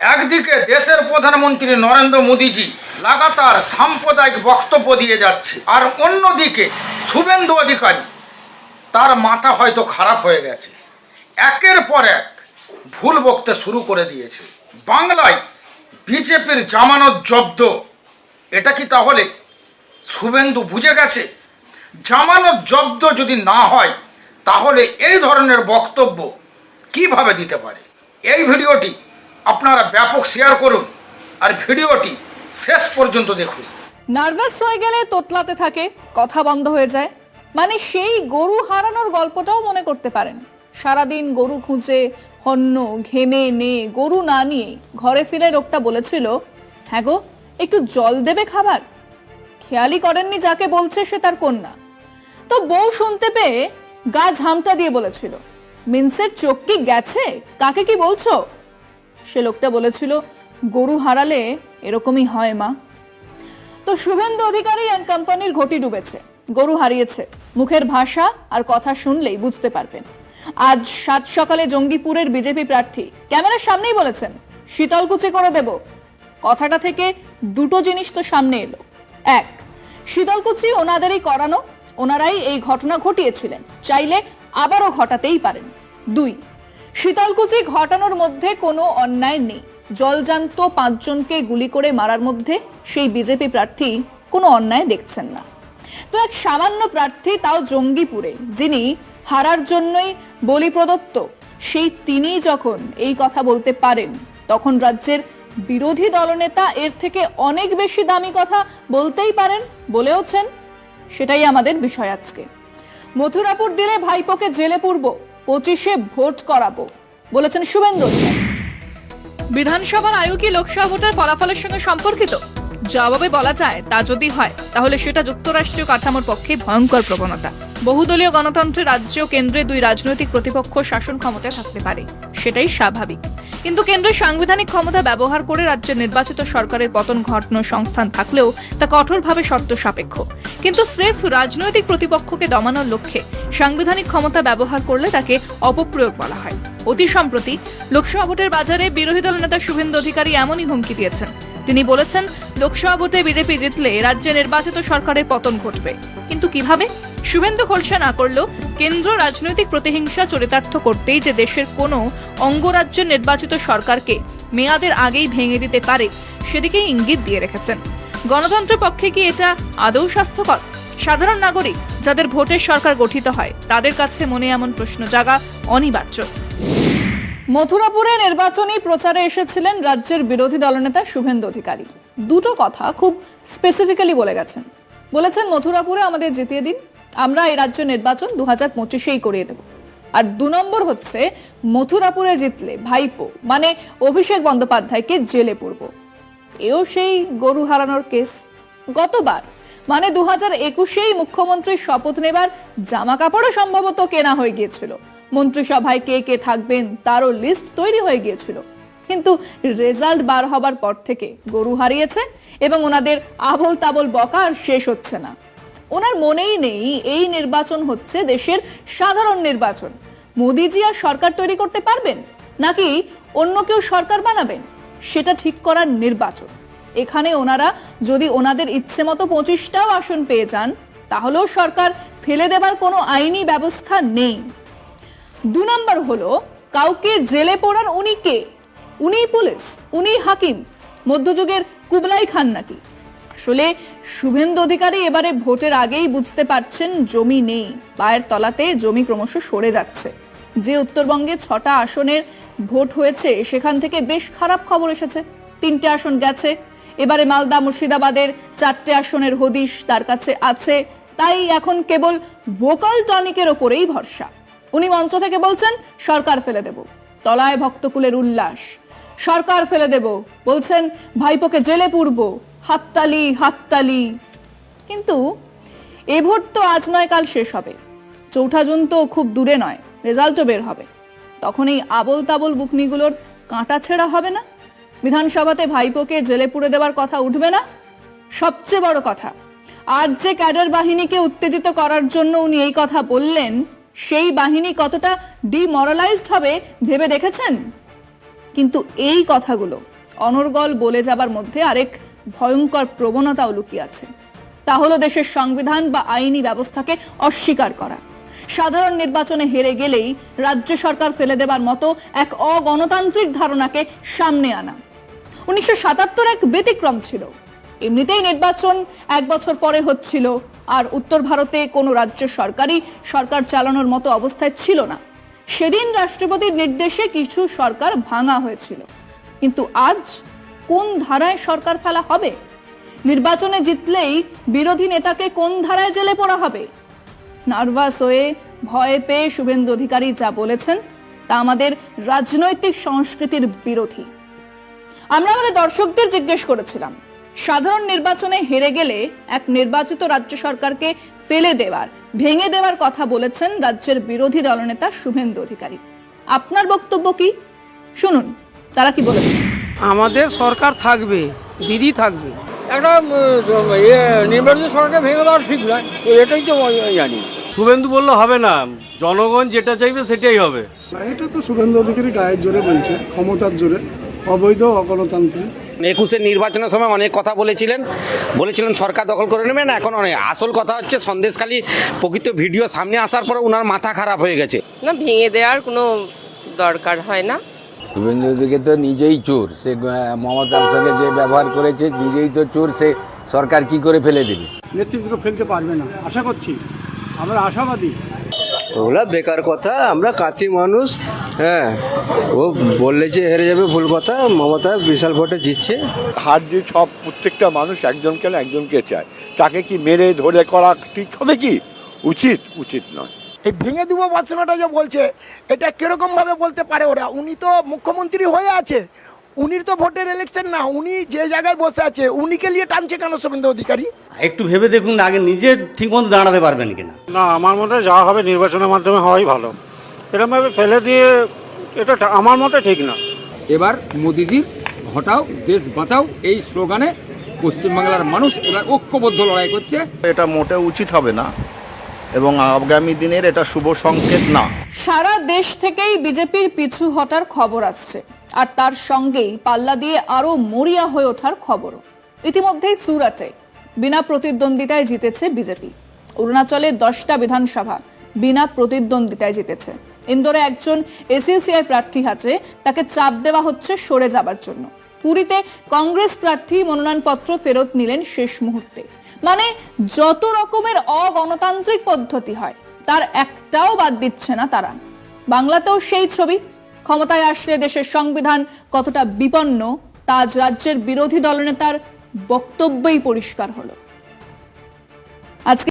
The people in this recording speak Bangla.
একদিকে দেশের প্রধানমন্ত্রী নরেন্দ্র মোদীজি লাগাতার সাম্প্রদায়িক বক্তব্য দিয়ে যাচ্ছে, আর অন্যদিকে শুভেন্দু অধিকারী, তার মাথা হয়তো খারাপ হয়ে গেছে। একের পর এক ভুল বকতে শুরু করে দিয়েছে। বাংলায় বিজেপির জামানত জব্দ। এটা কি তাহলে শুভেন্দু বুঝে গেছে? জামানত জব্দ যদি না হয়, তাহলে এই ধরনের বক্তব্য কীভাবে দিতে পারে? এই ভিডিওটি আপনারা ব্যাপক শেয়ার করুন আর ভিডিওটি শেষ পর্যন্ত দেখুন। নার্ভাস হয়ে গেলে তোতলাতে থাকে, কথা বন্ধ হয়ে যায়। মানে সেই গরু হারানোর গল্পটাও মনে করতে পারেন। সারাদিন গরু খুঁজে, হন্য, ঘেমে, নে, গরু না নিয়ে ঘরে ফিরে লোকটা বলেছিল হ্যাঁ গো, একটু জল দেবে খাবার? খেয়ালই করেননি যাকে বলছে সে তার কন্যা। তো বউ শুনতে পেয়ে গা ঝামটা দিয়ে বলেছিল, মিন্সের চোখ কি গেছে? কাকে কি বলছো? সে লোকটা বলেছিল, গরু হারালে এরকমই হয়, মা। তো শুভেন্দু অধিকারী অ্যান্ড কোম্পানির ঘটি ডুবেছে, গরু হারিয়েছে। মুখের ভাষা আর কথা শুনলেই বুঝতে পারবেন। আজ সাত সকালে জঙ্গিপুরের বিজেপি প্রার্থী, ক্যামেরার সামনেই বলেছেন, শীতলকুচি করে দেব। কথাটা থেকে দুটো জিনিস তো সামনে এলো। এক, শীতলকুচি ওনাদেরই করানো, ওনারাই এই ঘটনা ঘটিয়েছিলেন, চাইলে আবারও ঘটাতেই পারেন। দুই শীতলকুচি ঘটানোর মধ্যে কোনো অন্যায় নেই। জলজান্ত পাঁচজনকে গুলি করে মারার মধ্যে সেই বিজেপি প্রার্থী কোনো অন্যায় দেখছেন না। তো এক সামান্য প্রার্থী তাও জঙ্গিপুরে, যিনি হারার জন্যই বলি প্রদত্ত, সেই তিনি যখন এই কথা বলতে পারেন, তখন রাজ্যের বিরোধী দলনেতা এর থেকে অনেক বেশি দামি কথা বলতেই পারেন বলেওছেন, সেটাই আমাদের বিষয় আজকে। মথুরাপুর দিলে ভাইপোকে জেলে পুরব পঁচিশে ভোট করাবো, বলেছেন শুভেন্দু বিধানসভার আয়ু কি লোকসভা ভোটের ফলাফলের সঙ্গে সম্পর্কিত? জবাবে বলা যায়, তা যদি হয়, তাহলে সেটা যুক্তরাষ্ট্রীয় কাঠামোর পক্ষে ভয়ঙ্কর প্রবণতা। বহুদলীয় গণতন্ত্রে রাজ্য কেন্দ্রে দুই রাজনৈতিক প্রতিপক্ষ শাসন ক্ষমতায় থাকতে পারে। সেটাই স্বাভাবিক। কিন্তু কেন্দ্রের সাংবিধানিক ক্ষমতা ব্যবহার করে রাজ্যের নির্বাচিত সরকারের পতন ঘটানোর সংস্থান থাকলেও তা কঠোরভাবে শর্ত সাপেক্ষ কিন্তু স্রেফ রাজনৈতিক প্রতিপক্ষকে দমানোর লক্ষ্যে সাংবিধানিক ক্ষমতা ব্যবহার করলে তাকে অপপ্রয়োগ বলা হয়। অতি সম্প্রতি লোকসভা ভোটের বাজারে বিরোধী দল নেতা শুভেন্দু অধিকারী এমনই হুমকি দিয়েছেন। তিনি বলেছেন, লোকসভা ভোটে বিজেপি জিতলে রাজ্যে নির্বাচিত সরকারের পতন ঘটবে। কিন্তু কীভাবে? শুভেন্দু খোলসা না করলেও কেন্দ্র রাজনৈতিক প্রতিহিংসা চরিতার্থ করতেই যে দেশের কোনো অঙ্গরাজ্য নির্বাচিত সরকারকে মেয়াদের আগেই ভেঙে দিতে পারে, সেদিকেই ইঙ্গিত দিয়ে রেখেছেন। গণতন্ত্রের পক্ষে কি এটা আদৌ স্বাস্থ্যকর? সাধারণ নাগরিক যাদের ভোটের সরকার গঠিত হয়, তাদের কাছে মনে এমন প্রশ্ন জাগা অনিবার্য। মথুরাপুরে নির্বাচনী প্রচারে এসেছিলেন রাজ্যের বিরোধী দলনেতা শুভেন্দু অধিকারী। দুটো কথা খুব স্পেসিফিক্যালি বলে গেছেন। বলেছেন, মথুরাপুরে আমাদের জিতিয়ে দিন আমরা এই রাজ্য নির্বাচন দু হাজার পঁচিশেই করিয়ে দেব। আর দু নম্বর হচ্ছে, মথুরাপুরে জিতলে ভাইপো মানে অভিষেক বন্দ্যোপাধ্যায়কে জেলে পড়ব। এও সেই গরু হারানোর কেস। গতবার মানে দু হাজার একুশেই মুখ্যমন্ত্রীর শপথ নেবার জামা কাপড়ও সম্ভবত কেনা হয়ে গিয়েছিল। মন্ত্রিসভায় কে কে থাকবেন তারও লিস্ট তৈরি হয়ে গিয়েছিল। কিন্তু রেজাল্ট বার হবার পর থেকে গরু হারিয়েছে এবং ওনাদের আবল তাবল বকা আর শেষ হচ্ছে না। ওনার মনেই নেই এই নির্বাচন হচ্ছে দেশের সাধারণ নির্বাচন। মোদিজি আর সরকার তৈরি করতে পারবেন? নাকি অন্য কেউ সরকার বানাবেন? সেটা ঠিক করার নির্বাচন। এখানে ওনারা যদি ওনাদের ইচ্ছে মতো পঁচিশটাও আসন পেয়ে যান, তাহলেও সরকার ফেলে দেবার কোনো আইনি ব্যবস্থা নেই। দু নম্বর হলো, কাউকে জেলে পড়ার উনি কে? উনি পুলিশ উনি হাকিম। মধ্যযুগের কুবলাই খান নাকি? আসলে শুভেন্দু অধিকারী এবারে ভোটের আগেই বুঝতে পারছেন জমি নেই। পায়ের তলাতে জমি ক্রমশ সরে যাচ্ছে। যে উত্তরবঙ্গে ছটা আসনের ভোট হয়েছে, সেখান থেকে বেশ খারাপ খবর এসেছে। তিনটে আসন গেছে। এবারে মালদা, মুর্শিদাবাদের চারটে আসনের হদিশ তার কাছে আছে। তাই এখন কেবল ভোকাল টনিকের ওপরেই ভরসা। উনি মঞ্চ থেকে বলছেন, সরকার ফেলে দেব। তলায় ভক্তকুলের উল্লাস। সরকার ফেলে দেব। বলছেন, ভাইপোকে জেলে পুরব হাততালি হাততালি। কিন্তু এ ভোট তো আজ নয়, কাল শেষ হবে। চৌঠা জুন তো খুব দূরে নয়, রেজাল্টও বের হবে। তখন এই আবল তাবল বুকনিগুলোর কাঁটা ছেঁড়া হবে না? বিধানসভাতে ভাইপোকে জেলে পুড়ে দেওয়ার কথা উঠবে না? সবচেয়ে বড় কথা, আজ যে ক্যাডার বাহিনীকে উত্তেজিত করার জন্য উনি এই কথা বললেন, সেই বাহিনী কতটা ডিমরালাইজড হবে ভেবে দেখেছেন? কিন্তু এই কথাগুলো অনর্গল বলে যাবার মধ্যে আরেক ভয়ঙ্কর প্রবণতাও লুকিয়ে আছে। তা হলো দেশের সংবিধান বা আইনি ব্যবস্থাকে অস্বীকার করা। সাধারণ নির্বাচনে হেরে গেলেই রাজ্য সরকার ফেলে দেবার মতো এক অগণতান্ত্রিক ধারণাকে সামনে আনা। উনিশশো সাতাত্তর এক ব্যতিক্রম ছিল। এমনিতেই নির্বাচন এক বছর পরে হচ্ছিল, আর উত্তর ভারতে কোনো রাজ্য সরকারই সরকার চালানোর মতো অবস্থায় ছিল না। সেদিন রাষ্ট্রপতির নির্দেশে কিছু সরকার ভাঙা হয়েছিল। কিন্তু আজ কোন ধারায় সরকার ফেলা হবে? নির্বাচনে জিতলেই বিরোধী নেতাকে কোন ধারায় জেলে পড়া হবে? নার্ভাস হয়ে ভয় পেয়ে শুভেন্দু অধিকারী যা বলেছেন, তা আমাদের রাজনৈতিক সংস্কৃতির বিরোধী। আমরা আমাদের দর্শকদের জিজ্ঞেস করেছিলাম, সাধারণ নির্বাচনে হেরে গেলে এক নির্বাচিত রাজ্য সরকারকে ফেলে দেওয়ার, ভেঙে দেওয়ার কথা বলেছেন রাজ্যের বিরোধী দলনেতা শুভেন্দু অধিকারী। আপনার বক্তব্য কি? শুনুন, তারা কি বলেছেন আমাদের সরকার থাকবে দিদি থাকবে। একটা ইয়ে নির্বাচিত সরকার ভেঙে দেওয়া ঠিক নয়। তো এটাই তো জানি। শুভেন্দু বললে হবে না। জনগণ যেটা চাইবে সেটাই হবে। এটা তো শুভেন্দু অধিকারী গায়ের জোরে বলছে ক্ষমতার জোরে। অবৈধ অগণতান্ত্রিক। একুশের নির্বাচনের সময় অনেক কথা বলেছিলেন। বলেছিলেন সরকার দখল করে নেবেন এখন অনেক আসল কথা হচ্ছে সন্দেশখালী প্রকৃত ভিডিও সামনে আসার পরে ওনার মাথা খারাপ হয়ে গেছে। না ভেঙে দেওয়ার কোনো দরকার হয় না। শুভেন্দু দিকে তো নিজেই চোর। সে মমতার সঙ্গে যে ব্যবহার করেছে নিজেই তো চোর সে সরকার কি করে ফেলে দেবে? নেতৃত্ব ফেলতে পারবে না। আশা করছি। আমরা আশাবাদী। ওগুলা বেকার কথা। আমরা কাঁথি মানুষ হ্যাঁ। ও বললে যে হেরে যাবে ভুল কথা মমতা বিশাল ভোটে জিতছে। হার জিত সব প্রত্যেকটা মানুষ একজনকে না একজনকে চায়? তাকে কি মেরে ধরে করা ঠিক হবে কি? উচিত উচিত নয়। এই ভেঙে দেবো বাসনাটা যে বলছে এটা কীরকমভাবে বলতে পারে ওরা? উনি তো মুখ্যমন্ত্রী হয়ে আছে। উনির তো ভোটের ইলেকশন না উনি যে জায়গায় বসে আছে উনিকে নিয়ে টানছে কেন শুভেন্দু অধিকারী? একটু ভেবে দেখুন না আগে নিজে ঠিক মতো দাঁড়াতে পারবেন কিনা। না আমার মতে যা হবে নির্বাচনের মাধ্যমে হওয়াই ভালো। এরকমভাবে ফেলে দিয়ে এটা আমার মতে ঠিক না। এবার মোদিজির হটাও দেশ বাঁচাও এই স্লোগানে পশ্চিমবাংলার মানুষ এবার ঐক্যবদ্ধ লড়াই করছে। এটা মোটে উচিত হবে না। এবং আগামী দিনের এটা শুভ সংকেত না। সারা দেশ থেকেই বিজেপির পিছু হটার খবর আসছে। আর তার সঙ্গেই পাল্লা দিয়ে আরও মরিয়া হয়ে ওঠার খবরও। ইতিমধ্যেই সুরাটে বিনা প্রতিদ্বন্দ্বিতায় জিতেছে বিজেপি। অরুণাচলে দশটা বিধানসভা বিনা প্রতিদ্বন্দ্বিতায় জিতেছে। ইন্দোরে একজন এসইউসিআই প্রার্থী আছে, তাকে চাপ দেওয়া হচ্ছে সরে যাবার জন্য। পুরীতে কংগ্রেস প্রার্থী মনোনয়নপত্র ফেরত নিলেন শেষ মুহূর্তে। মানে যত রকমের অগণতান্ত্রিক পদ্ধতি হয়, তার একটাও বাদ দিচ্ছে না তারা। বাংলাতেও সেই ছবি। ক্ষমতায় আসলে দেশের সংবিধান কতটা বিপন্ন, তা আজ রাজ্যের বিরোধী দলনেতার বক্তব্যই পরিষ্কার হলো। আজকে